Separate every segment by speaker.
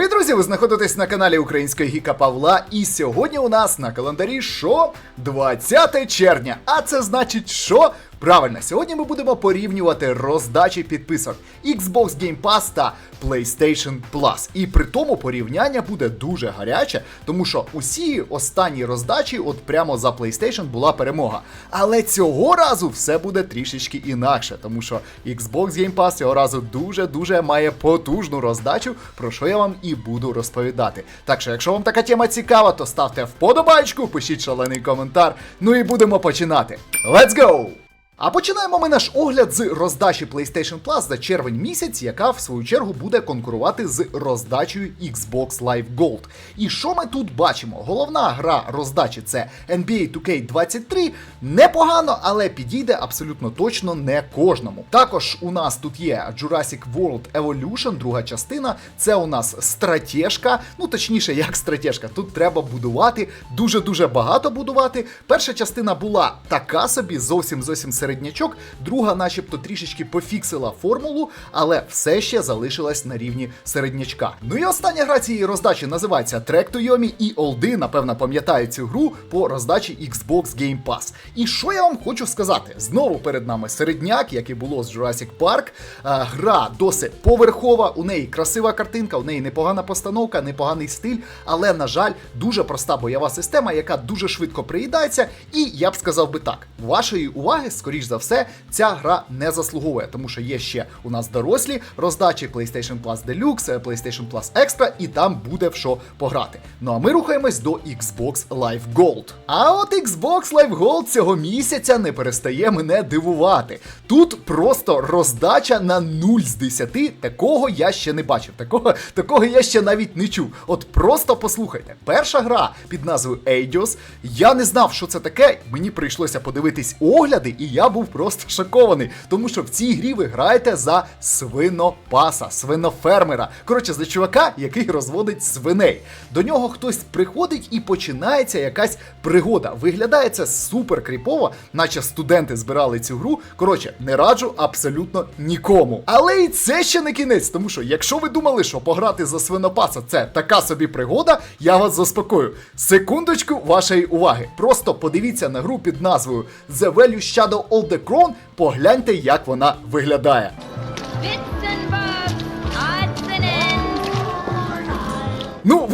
Speaker 1: Привіт, друзі! Ви знаходитесь на каналі Української Гіка Павла. І сьогодні у нас на календарі що? 20 червня. А це значить, що? Правильно, сьогодні ми будемо порівнювати роздачі підписок Xbox Game Pass та PlayStation Plus. І при тому порівняння буде дуже гаряче, тому що усі останні роздачі, от прямо за PlayStation, була перемога. Але цього разу все буде трішечки інакше, тому що Xbox Game Pass цього разу дуже-дуже має потужну роздачу, про що я вам і буду розповідати. Так що, якщо вам така тема цікава, то ставте вподобайку, пишіть шалений коментар. Ну і будемо починати. Let's go! А починаємо ми наш огляд з роздачі PlayStation Plus за червень місяць, яка в свою чергу буде конкурувати з роздачею Xbox Live Gold. І що ми тут бачимо? Головна гра роздачі це NBA 2K23. Непогано, але підійде абсолютно точно не кожному. Також у нас тут є Jurassic World Evolution, друга частина. Це у нас стратежка. Ну точніше, як стратежка. Тут треба будувати дуже-дуже багато будувати. Перша частина була така собі, зовсім зовсім середнячок. Друга, начебто, трішечки пофіксила формулу, але все ще залишилась на рівні середнячка. Ну і остання гра цієї роздачі називається to Yomi і Олди, напевно, пам'ятають цю гру по роздачі Xbox Game Pass. І що я вам хочу сказати? Знову перед нами середняк, як і було з Jurassic Park. А, гра досить поверхова, у неї красива картинка, у неї непогана постановка, непоганий стиль, але, на жаль, дуже проста бойова система, яка дуже швидко приїдається. І я б сказав би так: вашої уваги, скоріш за все, ця гра не заслуговує, тому що є ще у нас дорослі роздачі PlayStation Plus Deluxe, PlayStation Plus Extra, і там буде в що пограти. Ну а ми рухаємось до Xbox Live Gold. А от Xbox Live Gold цього місяця не перестає мене дивувати. Тут просто роздача на 0 з 10. Такого я ще не бачив. Такого, такого я ще навіть не чув. От просто послухайте. Перша гра під назвою Eidos. Я не знав, що це таке. Мені прийшлося подивитись огляди, і я був просто шокований. Тому що в цій грі ви граєте за свинопаса, свинофермера. Коротше, за чувака, який розводить свиней. До нього хтось приходить і починається якась пригода. Виглядає це супер кріпово, наче студенти збирали цю гру. Коротше, не раджу абсолютно нікому. Але і це ще не кінець, тому що якщо ви думали, що пограти за свинопаса це така собі пригода, я вас заспокою. Секундочку вашої уваги. Просто подивіться на гру під назвою The Value Shadow of the Crown, погляньте, як вона виглядає.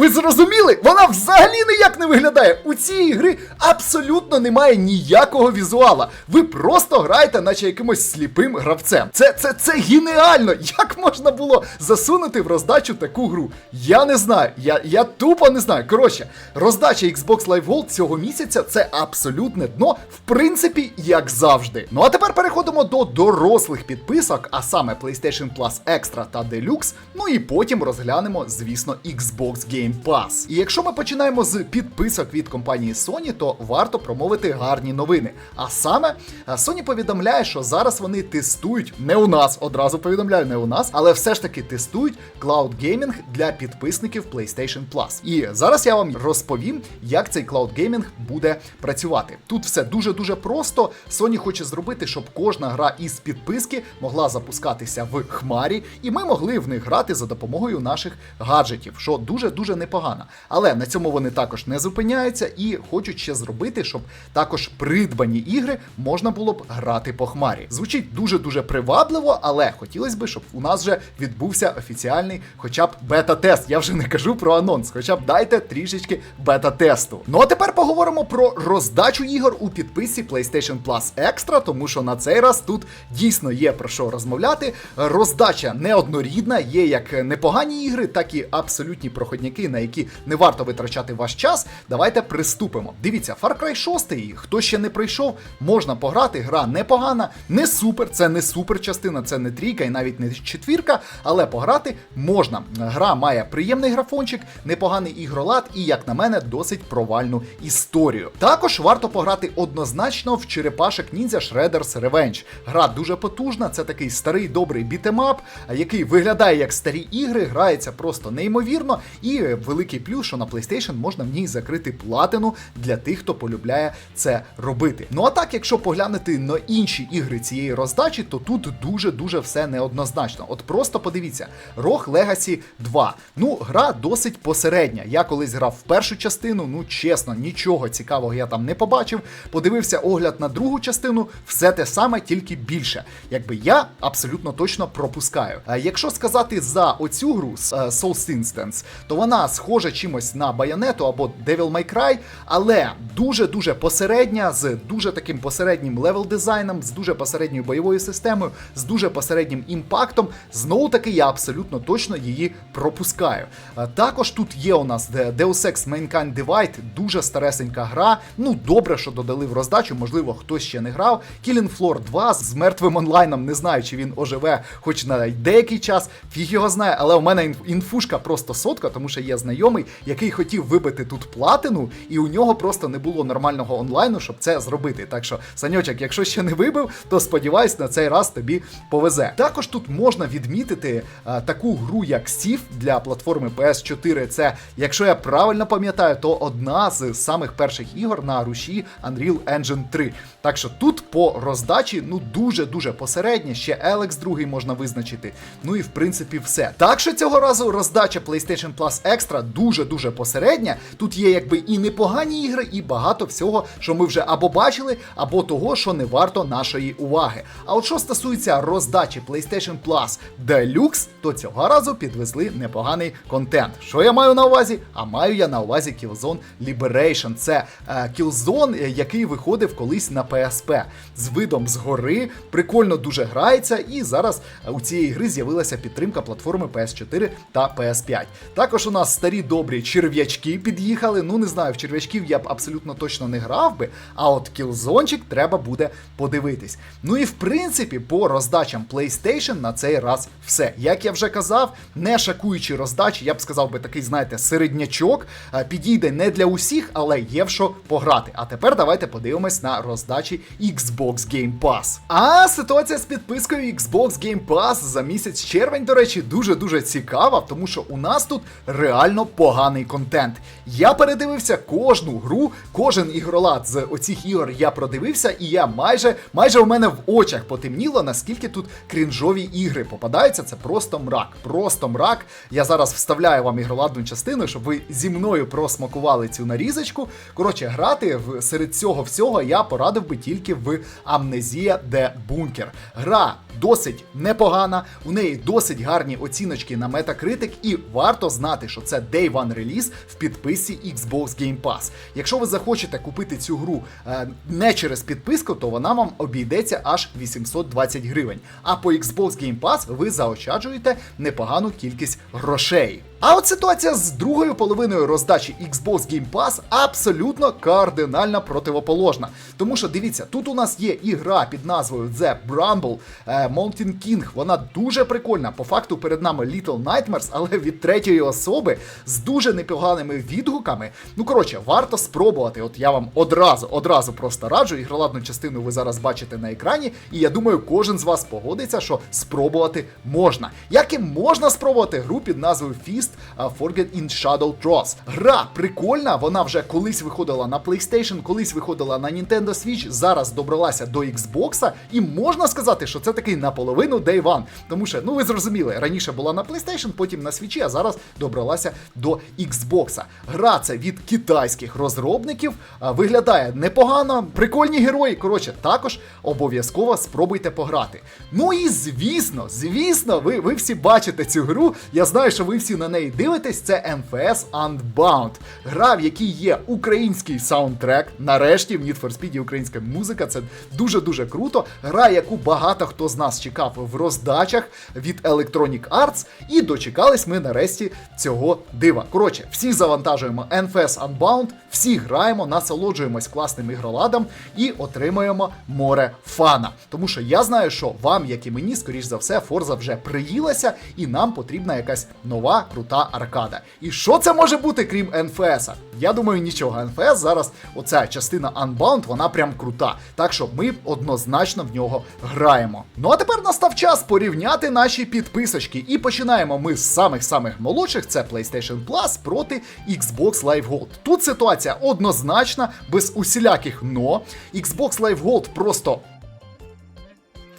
Speaker 1: Ви зрозуміли? Вона взагалі ніяк не виглядає. У цій гри абсолютно немає ніякого візуала. Ви просто граєте, наче якимось сліпим гравцем. Це це, це геніально! Як можна було засунути в роздачу таку гру? Я не знаю. Я, я тупо не знаю. Коротше, роздача Xbox Live Gold цього місяця це абсолютне дно, в принципі, як завжди. Ну а тепер переходимо до дорослих підписок, а саме PlayStation Plus Extra та Deluxe. Ну і потім розглянемо, звісно, Xbox Game Pass. І якщо ми починаємо з підписок від компанії Sony, то варто промовити гарні новини. А саме Sony повідомляє, що зараз вони тестують не у нас, одразу повідомляю, не у нас, але все ж таки тестують Cloud Gaming для підписників PlayStation Plus. І зараз я вам розповім, як цей Cloud Gaming буде працювати. Тут все дуже дуже просто. Sony хоче зробити, щоб кожна гра із підписки могла запускатися в хмарі, і ми могли в них грати за допомогою наших гаджетів, що дуже дуже непогано. Але на цьому вони також не зупиняються і хочуть ще зробити, щоб також придбані ігри можна було б грати по хмарі. Звучить дуже дуже привабливо, але хотілося б, щоб у нас вже відбувся офіціальний, хоча б бета-тест. Я вже не кажу про анонс, хоча б дайте трішечки бета-тесту. Ну а тепер поговоримо про роздачу ігор у підписці PlayStation Plus Extra, тому що на цей раз тут дійсно є про що розмовляти. Роздача неоднорідна, є як непогані ігри, так і абсолютні проходняки, на які не варто витрачати ваш час. Давайте приступимо. Дивіться, Far Cry 6, хто ще не пройшов, можна пограти. Гра непогана, не супер, це не супер частина, це не трійка і навіть не четвірка, але пограти можна. Гра має приємний графончик, непоганий ігролад і, як на мене, досить провальну історію. Також варто пограти однозначно в черепашек ніндзя Shredder's Revenge. Гра дуже потужна, це такий старий добрий бітемап, який виглядає як старі ігри, грається просто неймовірно. І великий плюс, що на PlayStation можна в ній закрити платину для тих, хто полюбляє це робити. Ну а так, якщо поглянути на інші ігри цієї роздачі, то тут дуже-дуже все неоднозначно. От просто подивіться, Rogue Legacy 2. Ну, гра досить посередня. Я колись грав в першу частину, ну чесно, нічого цікавого я там не побачив. Подивився огляд на другу частину, все те саме, тільки більше. Якби я абсолютно точно пропускаю. А якщо сказати за оцю гру с- е, Soul Instance, то вона схожа чимось на Bayonetta або Devil May Cry, але дуже-дуже посередня, з дуже таким посереднім левел дизайном, з дуже посередньою бойовою системою, з дуже посереднім імпактом. Знову таки, я абсолютно точно її пропускаю. Е, Також тут є у нас Deus Ex Mankind Divide, дуже старесенька гра. Ну, добре, що додали в роздачу, можливо, хтось ще не грав. Killing Floor 2 з мертвим онлайном, не знаю, чи він оживе хоч на деякий час. Фіг його знає, але у мене інфушка просто сотка, тому що є знайомий, який хотів вибити тут платину, і у нього просто не було нормального онлайну, щоб це зробити. Так що, Саньочок, якщо ще не вибив, то сподіваюсь, на цей раз тобі повезе. Також тут можна відмітити а, таку гру, як Сів для платформи PS4. Це, якщо я правильно пам'ятаю, то одна з самих перших ігор на руші Unreal Engine 3. Так що тут по роздачі ну дуже-дуже посереднє. Ще Alex другий можна визначити. Ну і в принципі все. Так що цього разу роздача PlayStation Plus Extra дуже-дуже посередня. Тут є якби і непогані ігри, і багато всього, що ми вже або бачили, або того, що не варто нашої уваги. А от що стосується роздачі PlayStation Plus Deluxe, то цього разу підвезли непоганий контент. Що я маю на увазі? А маю я на увазі Killzone Liberation. Це е, Killzone, е, який виходив колись на PSP з видом згори. Прикольно дуже грається, і зараз у цієї гри з'явилася підтримка платформи PS4 та PS5. Також у нас старі добрі черв'ячки під'їхали. Ну не знаю, в черв'ячків я б абсолютно точно не грав би. А от кілзончик треба буде подивитись. Ну і в принципі, по роздачам PlayStation на цей раз все. Як я вже казав, не шокуючі роздачі, я б сказав би такий, знаєте, середнячок. е, Підійде не для усіх, але є в що пограти. А тепер давайте подивимось на роздачі Xbox Game Pass. А ситуація з підпискою Xbox Game Pass за місяць червень, до речі, дуже-дуже цікава, тому що у нас тут реально поганий контент. Я передивився кожну гру, кожен ігролад з оцих ігор я продивився, і я майже, майже у мене в очах потемніло, наскільки тут крінжові ігри попадаються. Це просто мрак. Просто мрак. Я зараз вставляю вам ігроладну частину, щоб ви зі мною просмакували цю нарізочку. Коротше, грати в серед цього всього я порадив би тільки в Амнезія де Бункер. Гра досить непогана, у неї досить гарні оціночки на Metacritic, і варто знати, що це Day One реліз в підписці Xbox Game Pass. Якщо ви захочете купити цю гру е, не через підписку, то вона вам обійдеться аж 820 гривень. А по Xbox Game Pass ви заощаджуєте непогану кількість грошей. А от ситуація з другою половиною роздачі Xbox Game Pass абсолютно кардинально противоположна. Тому що дивіться, тут у нас є ігра під назвою The Bramble е, Mountain King. Вона дуже прикольна. По факту перед нами Little Nightmares, але від третьої особи з дуже непоганими відгуками. Ну коротше, варто спробувати. От я вам одразу, одразу просто раджу. Ігроладну частину ви зараз бачите на екрані, і я думаю, кожен з вас погодиться, що спробувати можна. Як і можна спробувати гру під назвою Fist а, Forget in Shadow Tross. Гра прикольна, вона вже колись виходила на PlayStation, колись виходила на Nintendo Switch, зараз добралася до Xbox, і можна сказати, що це такий наполовину Day One. Тому що, ну ви зрозуміли, раніше була на PlayStation, потім на Switch, а зараз добралася до Xbox. Гра це від китайських розробників, виглядає непогано, прикольні герої. Коротше, також обов'язково спробуйте пограти. Ну і звісно, звісно, ви, ви всі бачите цю гру. Я знаю, що ви всі на неї дивитесь. Це NFS Unbound. Гра, в якій є український саундтрек. Нарешті в Need for Speed є українська музика. Це дуже-дуже круто. Гра, яку багато хто з нас чекав в роздачах від Electronic Arts. І дочекались ми нарешті цього дива. Коротше, всі завантажуємо NFS Unbound, всі граємо, насолоджуємось класним ігроладом і отримуємо море фана. Тому що я знаю, що вам, як і мені, скоріш за все, Форза вже приїлася, і нам потрібна якась нова крута. Крута аркада. І що це може бути, крім НФС? Я думаю, нічого. НФС зараз, оця частина Unbound, вона прям крута. Так що ми однозначно в нього граємо. Ну а тепер настав час порівняти наші підписочки. І починаємо ми з самих-самих молодших: це PlayStation Plus проти Xbox Live Gold. Тут ситуація однозначна, без усіляких но. Xbox Live Gold просто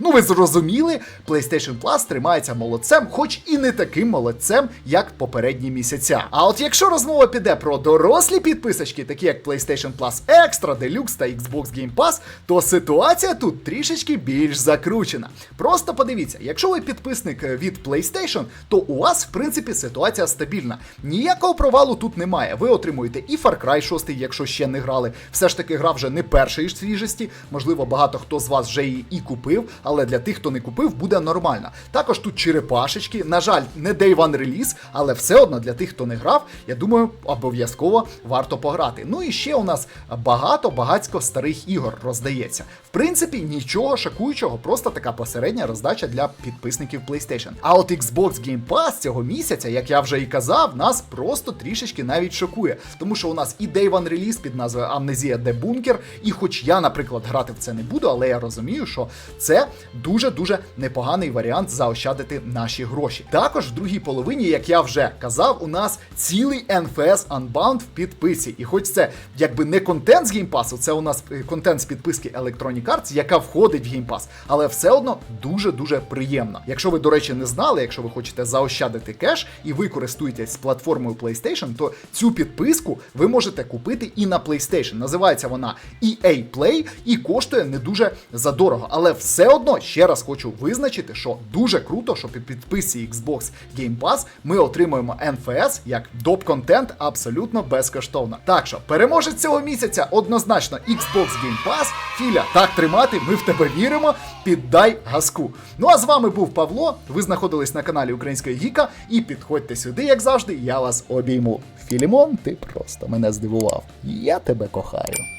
Speaker 1: Ну, ви зрозуміли, PlayStation Plus тримається молодцем, хоч і не таким молодцем, як попередні місяця. А от якщо розмова піде про дорослі підписочки, такі як PlayStation Plus Extra, Deluxe та Xbox Game Pass, то ситуація тут трішечки більш закручена. Просто подивіться, якщо ви підписник е, від PlayStation, то у вас, в принципі, ситуація стабільна. Ніякого провалу тут немає. Ви отримуєте і Far Cry 6, якщо ще не грали. Все ж таки, гра вже не першої свіжості. Можливо, багато хто з вас вже її і купив, але для тих, хто не купив, буде нормально. Також тут черепашечки. На жаль, не Day One реліз, але все одно для тих, хто не грав, я думаю, обов'язково варто пограти. Ну і ще у нас багато багатько старих ігор роздається. В принципі, нічого шокуючого, просто така посередня роздача для підписників PlayStation. А от Xbox Game Pass цього місяця, як я вже і казав, нас просто трішечки навіть шокує. Тому що у нас і Day One реліз під назвою Амнезія де Бункер. І хоч я, наприклад, грати в це не буду, але я розумію, що це дуже-дуже непоганий варіант заощадити наші гроші. Також в другій половині, як я вже казав, у нас цілий NFS Unbound в підписі. І хоч це якби не контент з геймпасу, це у нас е, контент з підписки Electronic Arts, яка входить в геймпас, але все одно дуже-дуже приємно. Якщо ви, до речі, не знали, якщо ви хочете заощадити кеш і ви користуєтесь платформою PlayStation, то цю підписку ви можете купити і на PlayStation. Називається вона EA Play і коштує не дуже задорого. Але все одно ще раз хочу визначити, що дуже круто, що під підписці Xbox Game Pass ми отримуємо NFS як доп-контент абсолютно безкоштовно. Так що переможець цього місяця однозначно Xbox Game Pass. Філя, так тримати, ми в тебе віримо. Піддай газку. Ну а з вами був Павло. Ви знаходились на каналі Української Гіка. І підходьте сюди, як завжди, я вас обійму. Філімон, ти просто мене здивував. Я тебе кохаю.